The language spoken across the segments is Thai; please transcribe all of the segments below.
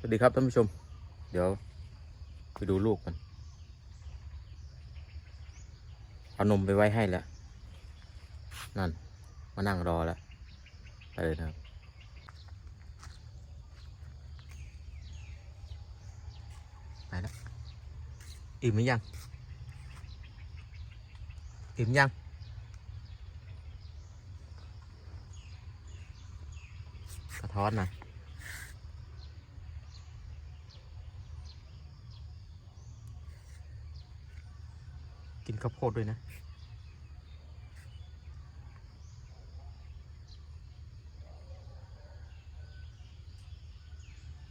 สวัสดีครับท่านผู้ชม เดี๋ยวไปดูลูกกันเอานมไปไว้ให้แล้ว นั่น มานั่งรอแล้วไปเลยนะครับ ไปแล้วอิ่มหรือยัง อิ่มยังกระท้อนหน่อย กินข้าวโพดด้วยนะ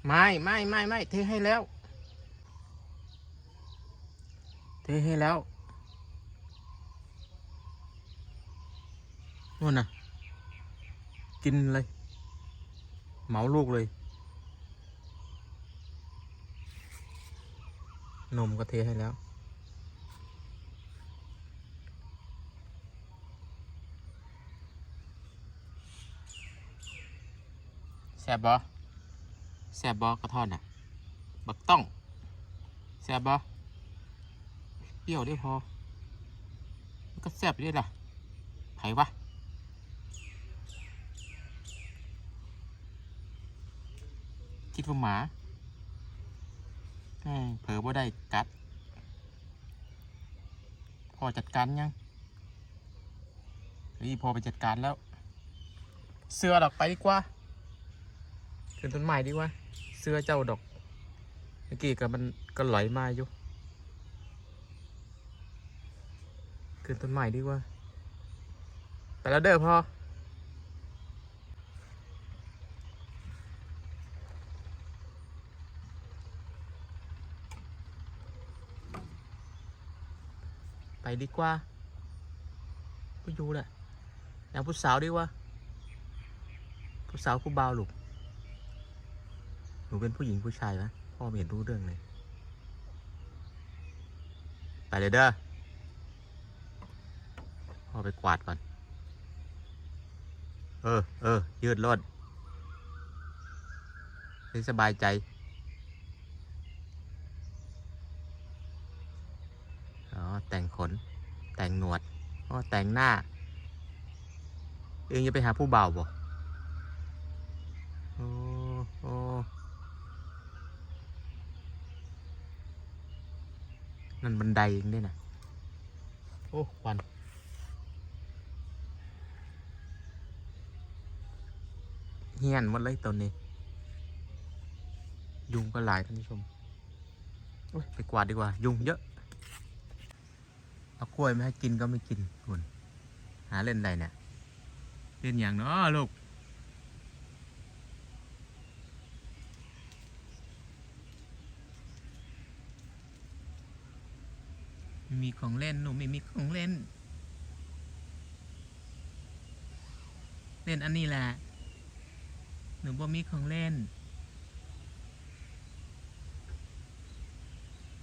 ไม่ไม่ไม่ไม่เทให้แล้ว เทให้แล้วนู่นน่ะ กินเลย เหมาลูกเลย นมก็เทให้แล้ว ซ่บบ่แซ่บบ่กระท่อนอะ บักต้องแซ่บบ่เปรี้ยวได้พอมันก็แซ่บด้ล่ะไผวะคิดว่าหมาแม่เผลอว่าได้กัด พอจัดการยังเฮ้ยพอไปจัดการแล้ว เสื้อดอกไปดีกว่า ขึ้นต้นไม้ดีกว่า เสื้อเจ้าดอก เมื่อกี้ก็มันก็ไหลมาอยู่ ขึ้นต้นไม้ดีกว่า ไปแล้วเด้อพ่อไปดีกว่าผู้อยู่แหละแล้วผู้สาวดีกว่าผู้สาวผู้บ่าวลูก หนูเป็นผู้หญิงผู้ชายไหมพ่อไม่เห็นรู้เรื่องเลย ไปเลยเด้อ พ่อไปกวาดก่อน เออ เออ ยืดรถให้สบายใจ อ๋อ แต่งขน แต่งหนวด อ๋อ แต่งหน้า เองจะไปหาผู้บ่าวบ่โอ้โอ้ นั่นบันไดเองด้วยนะโอ้ควันเฮียนหมดเลยตอนนี้ ยุงก็หลายท่านผู้ชมไปกวาดดีกว่า ยุงเยอะเอากล้วยไม่ให้กินก็ไม่กินคุณหาเล่นอะไรเนี่ย เล่นอย่างเนาะลูก ไม่มี ของเล่น หนูไม่มีของเล่น เล่นอันนี้แหละ หนูบ่มีของเล่น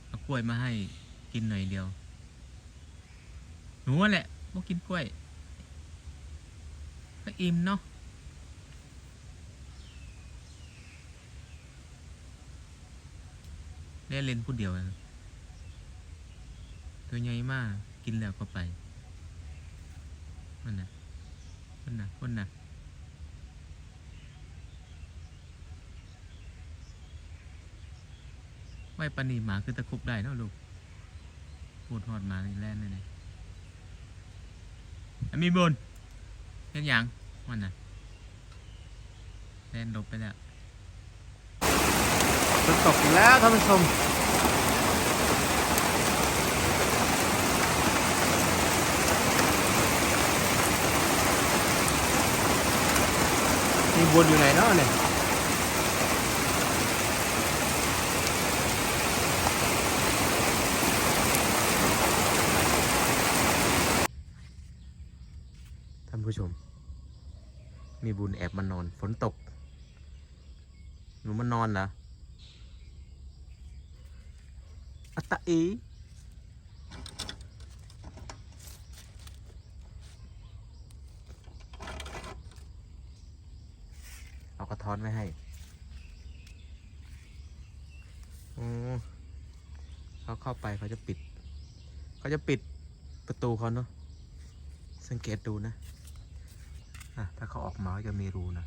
เอากล้วยมาให้กินหน่อยเดียว หนูแหละบ่กินกล้วย ก็อิ่มเนาะเล่นเล่นพูดเดียวนะ ตัวใหญ่มากกินแล้วก็ไปมันนะคนนะคนนะไว้ปนีหมาคือตะคุบได้เนาะลูกพูดฮอดหมาในแล่นเลยเนี่ยอะมีบุญเห็นยังมันน่ะแล่นลบไปแล้วฝนตกแล้วท่านผู้ชม มีบุญอยู่ไหนเนาะเนี่ยท่านผู้ชม มีบุญแอบมานอน ฝนตก หนูมานอนนะอัตตะอีเอากระ ท้อนไว้ให้อ๋อเขาเข้าไปเขาจะปิด เขาจะปิดประตูเขาเนาะสังเกตดูนะอะถ้าเขาออกมาจะมีรูนะ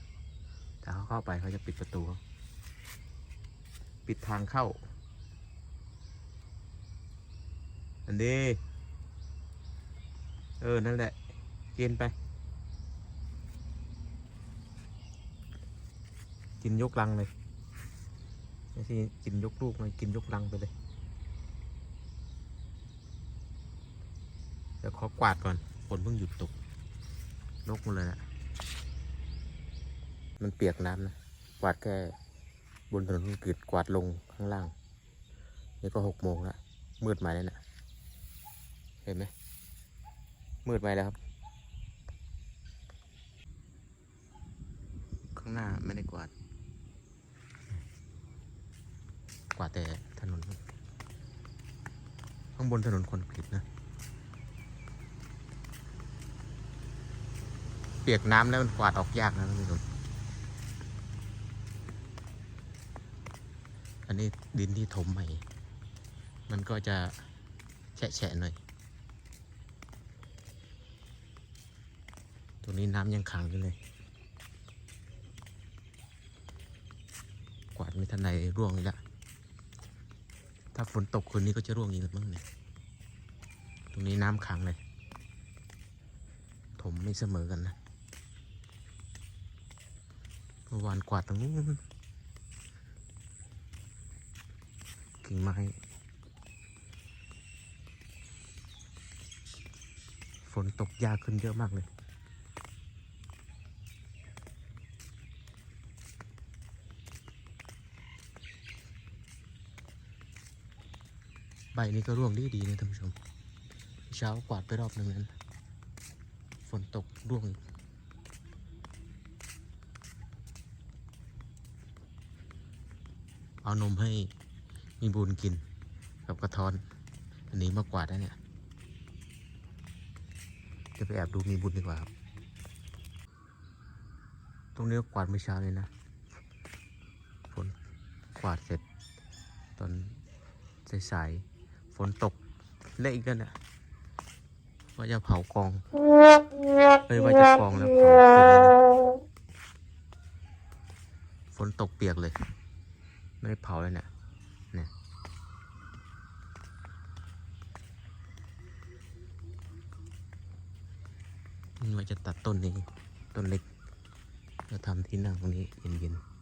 แต่เขาเข้าไปเขาจะปิดประตู ปิดทางเข้า อันนี้ เออ นั่นแหละกินไป กินยกลังเลยไม่ใช่กินยกลูกเลยกินยกลังไปเลย เดี๋ยวขอกวาดก่อนฝนเพิ่งหยุดตก นกหมันเลยนะมันเปียกน้ำนะ กวาดแค่บนถนนคอนกรีตกวาดลงข้างล่าง นี่ก็หกโมงแล้วมืดมาแล้วนะเห็นไหมมืดไปแล้วครับ ข้างหน้าไม่ได้กวาด กว่าแต่ถนน ข้างบนถนนคอนกรีตนะ เปียกน้ำแล้วมันกวาดออกยากนะท่านผู้ชมอันนี้ดินที่ถมใหม่ มันก็จะแฉะๆหน่อย ตรงนี้น้ำยังขังอยู่เลย กวาดไม่ทันใดร่วงอีกแล้ว ถ้าฝนตกคืนนี้ก็จะร่วงอีกแล้วมั้งเนี่ย ตรงนี้น้ำขังเลย ถมไม่เสมอกันนะเมื่อวานกวาดตรงนู้นกิ่งไม้ ฝนตกยากขึ้นเยอะมากเลย ใบนี้ก็ร่วงดีดีนะท่านผู้ชม เช้ากวาดไปรอบหนึ่งนั้นฝนตกร่วงเอานมให้มีบุญกินกับกระท้อน อันนี้มากกวาดนะเนี่ย จะไปแอบดูมีบุญดีกว่าครับ ตรงนี้ก็กวาดเมื่อเช้าเลยนะฝนกวาดเสร็จ ตอนสายๆ ฝนตกเละอีกแล้วเนี่ยว่าจะเผากองเอ้ยว่าจะกองแล้วเผาฝนตกเปียกเลย ไม่ได้เผาเลยเนี่ยเนี่ยนี่ว่าจะตัดต้นนี้ ต้นเล็กจะทำที่นั่งตรงนี้เย็นๆ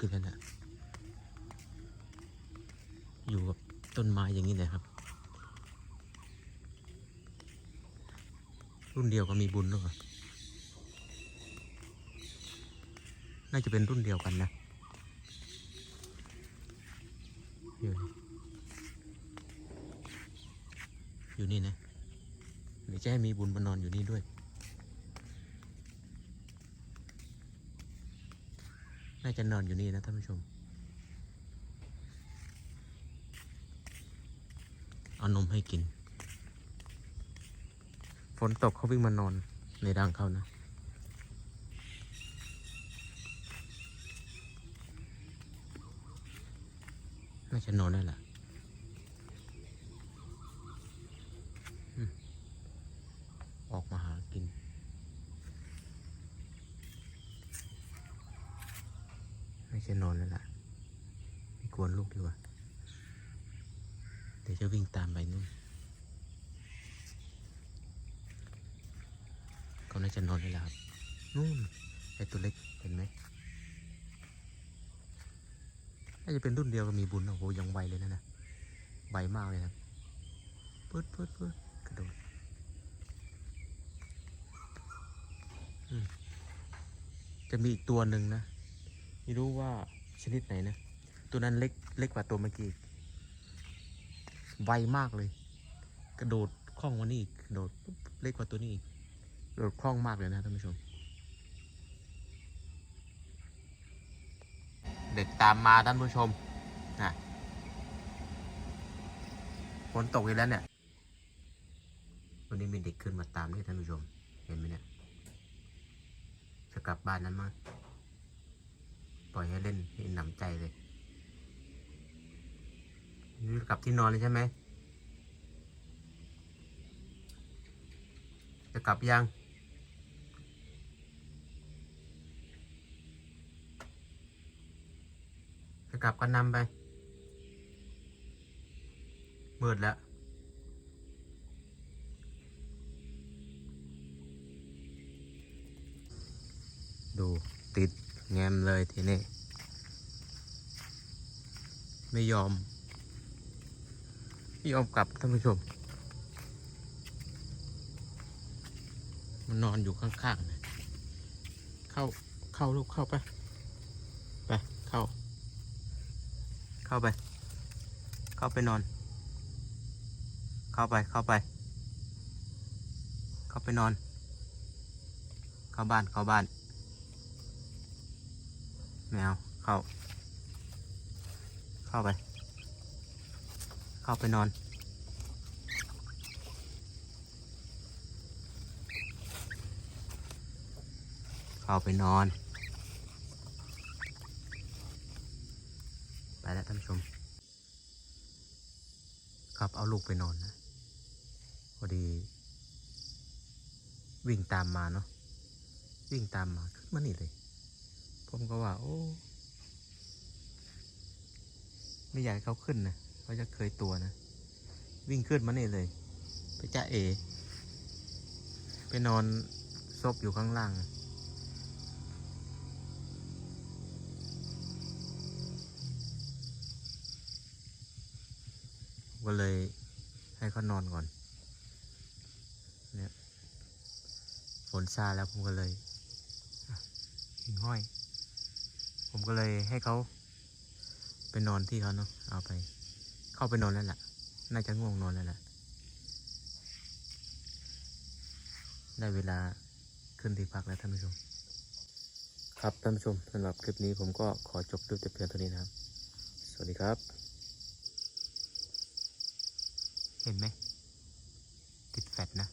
นกกินแล้วนี่ยอยู่กับต้นไม้อย่างนี้นะครับ รุ่นเดียวก็มีบุญหรือเปล่าน่าจะเป็นรุ่นเดียวกันนะอยู่นี่อยู่นี่นะเดี๋ยวจะให้มีบุญมานอนอยู่นี่ด้วย น่าจะนอนอยู่นี่นะท่านผู้ชม เอานมให้กิน ฝนตกเขาวิ่งมานอนในรังเขานะ น่าจะนอนได้แหละอืมออกมาหากิน น่า จะนอนแล้วล่ะ ไม่กวนลูกดีกว่า เดี๋ยวจะวิ่งตามไปนู่นเขาน่าจะนอนได้แล้วครับนู่นไอตัวเล็กเห็นไหมน่าจะเป็นรุ่นเดียวกับมีบุญโอ้โหยังไวเลยนะนะไวมากเลยนะปื๊ดปื๊ดปื๊ดกระโดดจะมีอีกตัวหนึ่งนะ ไม่รู้ว่าชนิดไหนนะ ตัวนั้นเล็กเล็กกว่าตัวเมื่อกี้ ไวมากเลย กระโดดคล่องกว่านี้อีกกระโดดเล็กกว่าตัวนี้อีกกระโดดคล่องมากเลยนะท่านผู้ชม เด็กตามมาท่านผู้ชมนะฝนตกอีกแล้วเนี่ย วันนี้มีเด็กขึ้นมาตามด้วยท่านผู้ชม เห็นไหมเนี่ย จะกลับบ้านนั้นมั้ง ปล่อยให้เล่นให้หนำใจเลยนี่กลับที่นอนเลยใช่ไหม จะกลับยัง จะกลับก็นำไป มืดแล้วดูติด แงมเลยทีนี้ ไม่ยอม ไม่ยอมกลับท่านผู้ชม มันนอนอยู่ข้างๆนะเข้าเข้าลูกเข้าไป ไปเข้า เข้าไป เข้าไปนอน เข้าไปเข้าไป เข้าไปนอน เข้าบ้านเข้าบ้าน แมวเข้า เข้าไป เข้าไปนอน เข้าไปนอน ไปแล้วท่านผู้ชม ครับเอาลูกไปนอนนะ พอดี วิ่งตามมาเนาะ วิ่งตามมา ขึ้นมานี่เลย ผมก็ว่า โอ้ไม่อยากให้เขาขึ้นนะเขาจะเคยตัวนะ วิ่งขึ้นมานี่เลย ไปจ้าเอ ไปนอนซบอยู่ข้างล่างก็เลยให้เขานอนก่อน เนี่ย ฝนซาแล้วผมก็เลยหิงห้อย ผมก็เลยให้เขาไปนอนที่เขาเนาะเอาไป เข้าไปนอนแล้วแหละน่าจะง่วงนอนแล้วแหละได้เวลาขึ้นที่พักแล้วท่านผู้ชม ครับท่านผู้ชมสำหรับคลิปนี้ผมก็ขอจบด้วยแต่เพียงเท่านี้นะครับ สวัสดีครับ เห็นไหมติดแฟดนะ